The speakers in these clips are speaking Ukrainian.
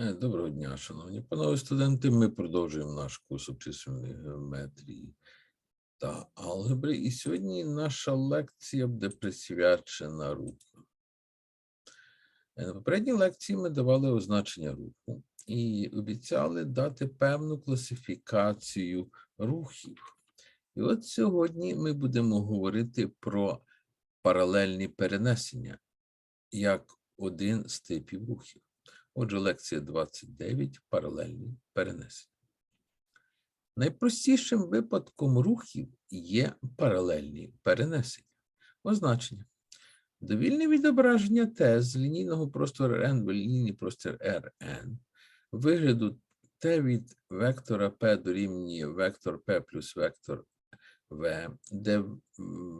Е, Доброго дня, шановні панове студенти. Ми продовжуємо наш курс обчислювальної геометрії та алгебри. І сьогодні наша лекція буде присвячена руху. Е, На попередній лекції ми давали означення руху і обіцяли дати певну класифікацію рухів. І от сьогодні ми будемо говорити про паралельні перенесення як один з типів рухів. Отже, лекція 29 паралельні перенесення. Найпростішим випадком рухів є паралельні перенесення. Означення. Довільне відображення Т з лінійного простору Rn в лінійний простір Rn вигляду Т від вектора P дорівнює вектор P плюс вектор В, де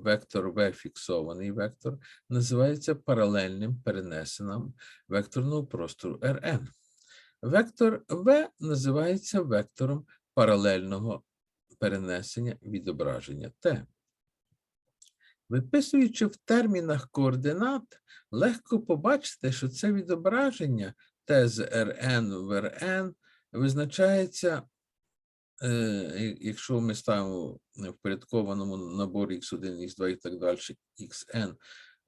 вектор В фіксований вектор, називається паралельним перенесеним векторного простору Rn. Вектор В називається вектором паралельного перенесення відображення Т. Виписуючи в термінах координат, легко побачити, що це відображення Т з Rn в Rn визначається, якщо ми ставимо в порядкованому наборі x1, x2 і так далі, xn,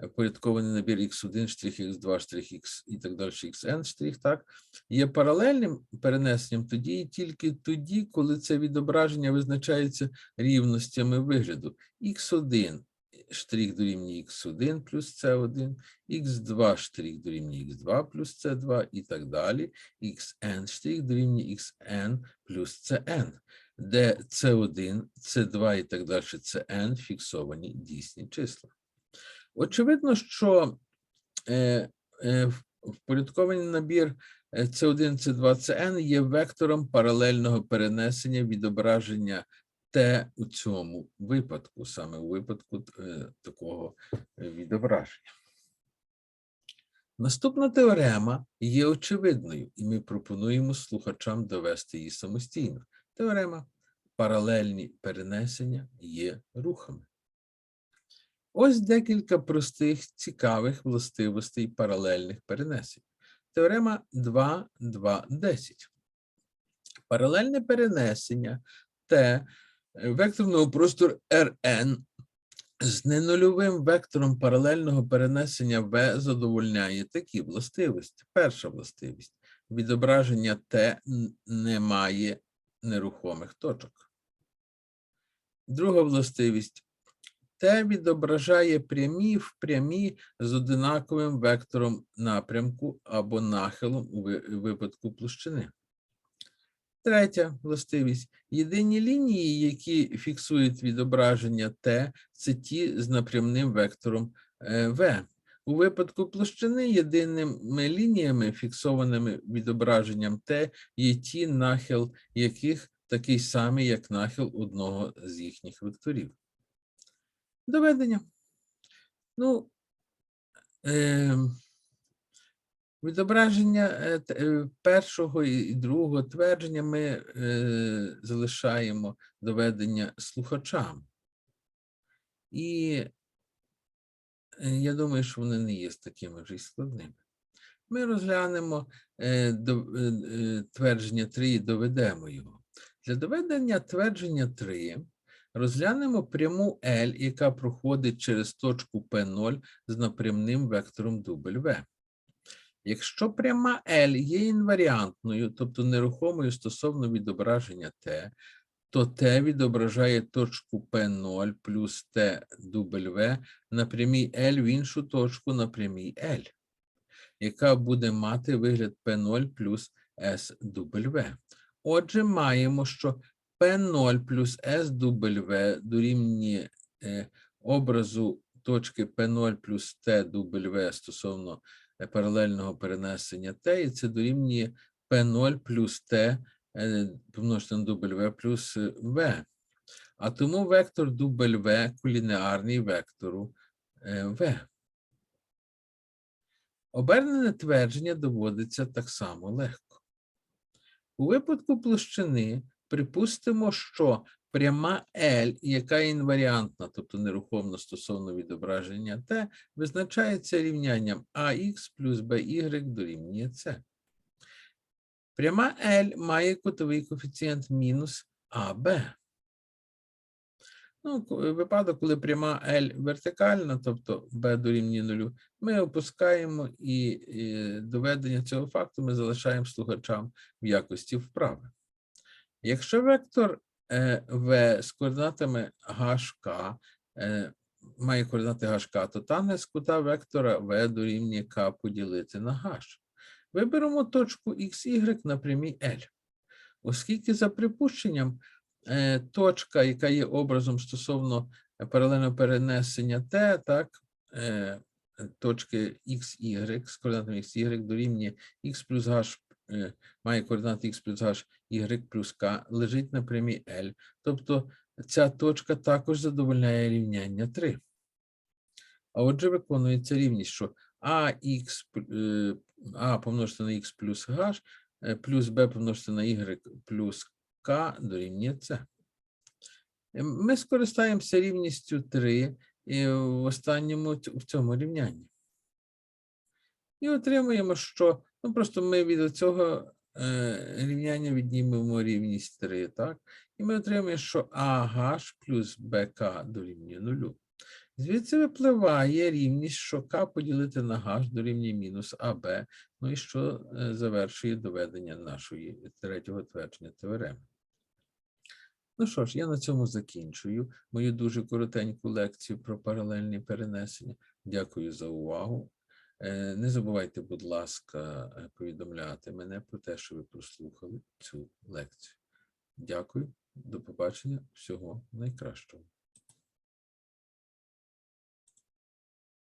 е, порядкований набір x1, штрих x2, штрих x і так далі, xn, штрих, так, є паралельним перенесенням тоді і тільки тоді, коли це відображення визначається рівностями вигляду. x1 штрих дорівнює x1 плюс c1, x2 штрих дорівнює x2 плюс c2 і так далі, xn штрих дорівнює xn плюс cn, де c1, c2 і так далі, cn фіксовані дійсні числа. Очевидно, що е, е, впорядкований набір е, C1, C2, Cn є вектором паралельного перенесення відображення Т у цьому випадку, саме у випадку е, такого е, відображення. Наступна теорема є очевидною, і ми пропонуємо слухачам довести її самостійно. Теорема паралельні перенесення є рухами. Ось декілька простих цікавих властивостей паралельних перенесень. Теорема 2, 2, 10. Паралельне перенесення Т е, векторного простору Rn з ненульовим вектором паралельного перенесення В задовольняє такі властивості. Перша властивість. Відображення н- не має нерухомих точок. Друга властивість. Т відображає прямі в прямі з одинаковим вектором напрямку або нахилом у випадку площини. Третя властивість. Єдині лінії, які фіксують відображення Т, це ті з напрямним вектором е, В. У випадку площини єдиними лініями, фіксованими відображенням Т, є ті, нахил яких такий самий, як нахил одного з їхніх векторів. Доведення. Ну, е, відображення е, е, першого і і другого твердження ми е, залишаємо доведення слухачам. І я думаю, що вони не є такими вже й складними. Ми розглянемо твердження 3 і доведемо його. Для доведення твердження 3 розглянемо пряму L, яка проходить через точку P0 з напрямним вектором W. Якщо пряма L є інваріантною, тобто нерухомою стосовно відображення T, то T відображає точку P0 плюс TW на прямій L в іншу точку на прямій L, яка буде мати вигляд P0 плюс SW. Отже, маємо, що P0 плюс SW дорівнює е, образу точки P0 плюс TW стосовно паралельного перенесення Т, і це дорівнює P0 плюс T е, помножити на W плюс е, V. А тому вектор W колінеарний вектору е, V. Обернене твердження доводиться так само легко. У випадку площини припустимо, що пряма L, яка інваріантна, тобто нерухомна стосовно відображення T, визначається рівнянням AX плюс BY дорівнює C. Пряма L має кутовий коефіцієнт мінус АБ. Ну, випадок, коли пряма L вертикальна, тобто B дорівнює нулю, ми опускаємо і, і доведення цього факту ми залишаємо слухачам в якості вправи. Якщо вектор е, V з координатами HK е, має координати HK, то тангенс кута вектора V дорівнює K поділити на H. Виберемо точку XY на прямій L. Оскільки за припущенням е, точка, яка є образом стосовно паралельного перенесення T, так, точки XY з координатами XY дорівнює X плюс H, має координати X плюс H, Y плюс K, лежить на прямій L. Тобто ця точка також задовольняє рівняння 3. А отже, виконується рівність, що ax е, а помножити на x плюс h е, плюс b помножити на y плюс k дорівнює c. Е, Ми скористаємося рівністю 3 і в останньому в цьому рівнянні. І отримуємо, що ну, просто ми від цього е, рівняння віднімемо рівність 3, так? І ми отримаємо, що AH плюс BK дорівнює 0. Звідси випливає рівність, що К поділити на H дорівнює мінус АБ, ну і що е, завершує доведення нашої третього твердження теореми. Ну що ж, я на цьому закінчую мою дуже коротеньку лекцію про паралельні перенесення. Дякую за увагу. Е, Не забувайте, будь ласка, е, повідомляти мене про те, що ви прослухали цю лекцію. Дякую, до побачення, всього найкращого.